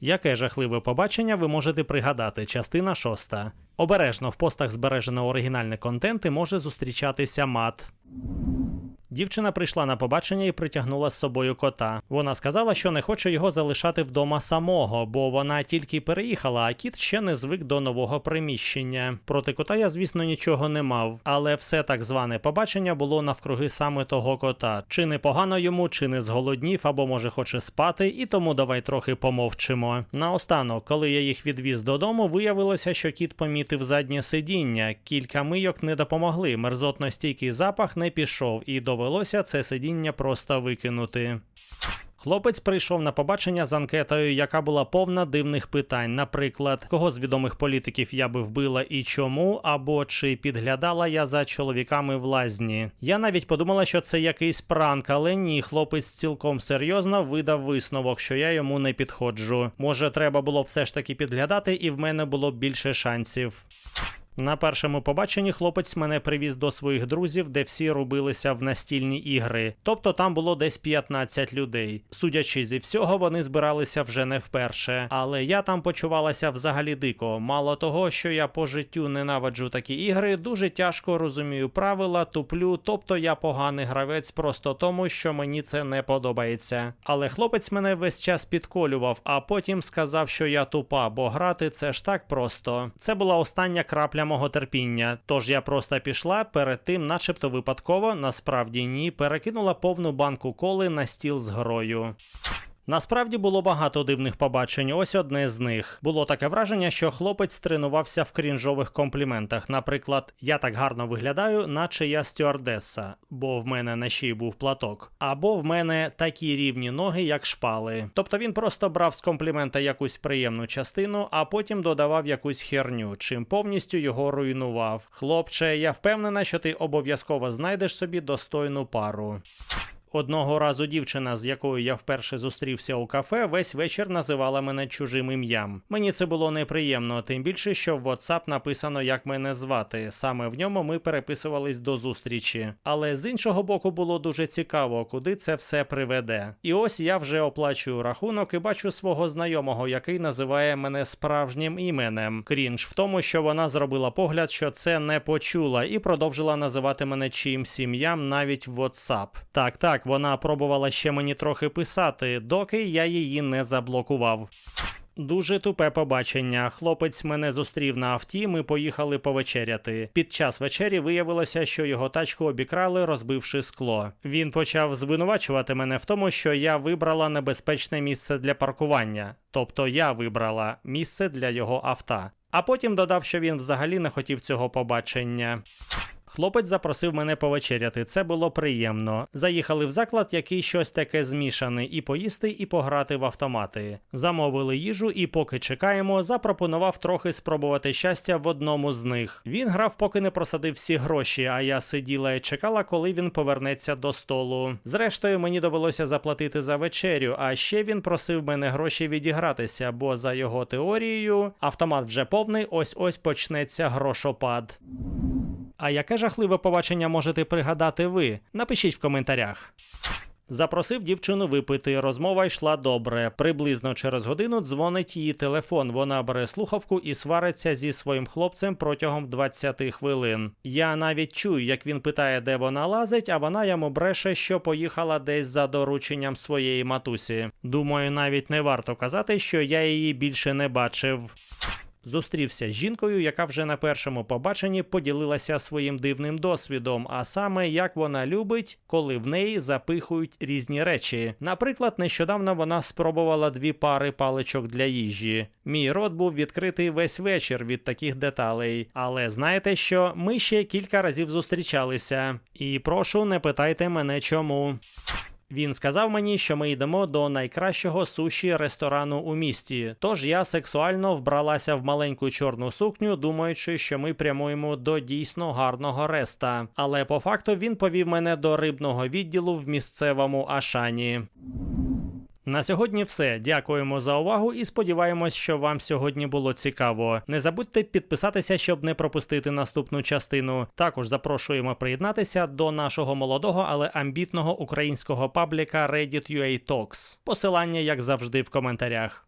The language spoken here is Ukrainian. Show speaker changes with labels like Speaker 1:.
Speaker 1: Яке жахливе побачення ви можете пригадати? Частина шоста. Обережно в постах збережено оригінальний контент і може зустрічатися мат. Дівчина прийшла на побачення і притягнула з собою кота. Вона сказала, що не хоче його залишати вдома самого, бо вона тільки переїхала, а кіт ще не звик до нового приміщення. Проти кота я, звісно, нічого не мав, але все так зване побачення було навкруги саме того кота. Чи не погано йому, чи не зголоднів, або може хоче спати, і тому давай трохи помовчимо. Наостанок, коли я їх відвіз додому, виявилося, що кіт помітив заднє сидіння. Кілька мийок не допомогли. Мерзотно стійкий запах не пішов, і довелося це сидіння просто викинути. Хлопець прийшов на побачення з анкетою, яка була повна дивних питань. Наприклад, кого з відомих політиків я би вбила і чому, або чи підглядала я за чоловіками в лазні. Я навіть подумала, що це якийсь пранк, але ні, хлопець цілком серйозно видав висновок, що я йому не підходжу. Може, треба було все ж таки підглядати, і в мене було більше шансів. На першому побаченні хлопець мене привіз до своїх друзів, де всі рубилися в настільні ігри. Тобто там було десь 15 людей. Судячи зі всього, вони збиралися вже не вперше. Але я там почувалася взагалі дико. Мало того, що я по життю ненавиджу такі ігри, дуже тяжко розумію правила, туплю, тобто я поганий гравець просто тому, що мені це не подобається. Але хлопець мене весь час підколював, а потім сказав, що я тупа, бо грати це ж так просто. Це була остання крапля мого терпіння. Тож я просто пішла перед тим, начебто випадково, насправді ні, перекинула повну банку коли на стіл з грою. Насправді було багато дивних побачень. Ось одне з них. Було таке враження, що хлопець тренувався в крінжових компліментах. Наприклад, я так гарно виглядаю, наче я стюардеса, бо в мене на шиї був платок. Або в мене такі рівні ноги, як шпали. Тобто він просто брав з комплімента якусь приємну частину, а потім додавав якусь херню, чим повністю його руйнував. Хлопче, я впевнена, що ти обов'язково знайдеш собі достойну пару. Одного разу дівчина, з якою я вперше зустрівся у кафе, весь вечір називала мене чужим ім'ям. Мені це було неприємно, тим більше, що в WhatsApp написано, як мене звати. Саме в ньому ми переписувались до зустрічі. Але з іншого боку було дуже цікаво, куди це все приведе. І ось я вже оплачую рахунок і бачу свого знайомого, який називає мене справжнім іменем. Крінж в тому, що вона зробила погляд, що це не почула, і продовжила називати мене чиїмсь ім'ям навіть в WhatsApp. Так, так, вона пробувала ще мені трохи писати, доки я її не заблокував. Дуже тупе побачення. Хлопець мене зустрів на авті. Ми поїхали повечеряти. Під час вечері виявилося, що його тачку обікрали, розбивши скло. Він почав звинувачувати мене в тому, що я вибрала небезпечне місце для паркування, тобто я вибрала місце для його авто. А потім додав, що він взагалі не хотів цього побачення. Хлопець запросив мене повечеряти. Це було приємно. Заїхали в заклад, який щось таке змішаний, і поїсти, і пограти в автомати. Замовили їжу, і поки чекаємо, запропонував трохи спробувати щастя в одному з них. Він грав, поки не просадив всі гроші, а я сиділа і чекала, коли він повернеться до столу. Зрештою, мені довелося заплатити за вечерю, а ще він просив мене гроші відігратися, бо за його теорією автомат вже повний, ось ось почнеться грошопад. А яке жахливе побачення можете пригадати ви? Напишіть в коментарях. Запросив дівчину випити. Розмова йшла добре. Приблизно через годину дзвонить її телефон. Вона бере слухавку і свариться зі своїм хлопцем протягом 20 хвилин. Я навіть чую, як він питає, де вона лазить, а вона йому бреше, що поїхала десь за дорученням своєї матусі. Думаю, навіть не варто казати, що я її більше не бачив. Зустрівся з жінкою, яка вже на першому побаченні поділилася своїм дивним досвідом, а саме як вона любить, коли в неї запихують різні речі. Наприклад, нещодавно вона спробувала дві пари паличок для їжі. Мій рот був відкритий весь вечір від таких деталей. Але знаєте що? Ми ще кілька разів зустрічалися. І прошу, не питайте мене чому. Він сказав мені, що ми йдемо до найкращого суші ресторану у місті. Тож я сексуально вбралася в маленьку чорну сукню, думаючи, що ми прямуємо до дійсно гарного реста. Але по факту він повів мене до рибного відділу в місцевому Ашані. На сьогодні все. Дякуємо за увагу і сподіваємось, що вам сьогодні було цікаво. Не забудьте підписатися, щоб не пропустити наступну частину. Також запрошуємо приєднатися до нашого молодого, але амбітного українського пабліка Reddit.ua Talks. Посилання, як завжди, в коментарях.